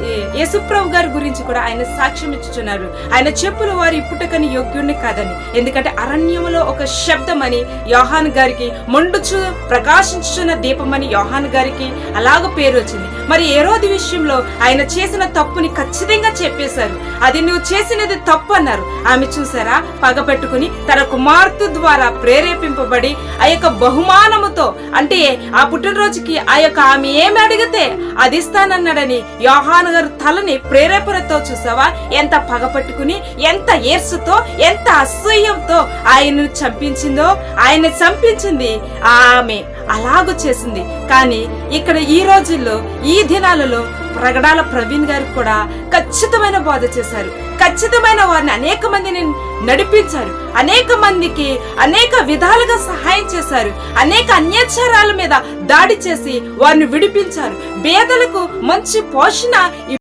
యేసుప్రభు గారి గురించి కూడా ఆయన సాక్ష్యం ఇచ్చుచున్నారు. ఆయన చెప్పుల వారు ఇప్పుటకని యోగ్యుణ్ణి కాదని. ఎందుకంటే అరణ్యములో ఒక శబ్దమని యోహాన్ గారికి మొండుచు ప్రకాశించుచున్న దీపమని యోహాన్ గారికి అలాగ పేరు వచ్చింది. మరి ఏ రోజు విషయంలో ఆయన చేసిన తప్పుని ఖచ్చితంగా చెప్పేశారు. అది నువ్వు చేసినది తప్పు అన్నారు. ఆమె చూసారా? పగపెట్టుకుని తన కుమార్తె ద్వారా ప్రేరేపింపబడి ఆ యొక్క బహుమానముతో అంటే ఆ పుట్టినరోజుకి ఆ యొక్క ఆమె ఏమి అడిగితే అది ఇస్తానన్నాడని యోహాను గారు తలని ప్రేరేపణతో చూసావా? ఎంత పగపట్టుకుని ఎంత ఏర్సుతో ఎంత అసూయంతో ఆయనను చంపించిందో ఆయన చంపించింది ఆమె. అలాగూ చేసింది. కానీ ఇక్కడ ఈ రోజుల్లో ఈ దినాలలో ప్రగడాల ప్రవీణ్ గారికి కూడా ఖచ్చితమైన బోధ చేశారు. ఖచ్చితమైన వారిని అనేక మందిని నడిపించారు. అనేక మందికి అనేక విధాలుగా సహాయం చేశారు. అనేక అన్యాచారాల మీద దాడి చేసి వారిని విడిపించారు. పేదలకు మంచి పోషణ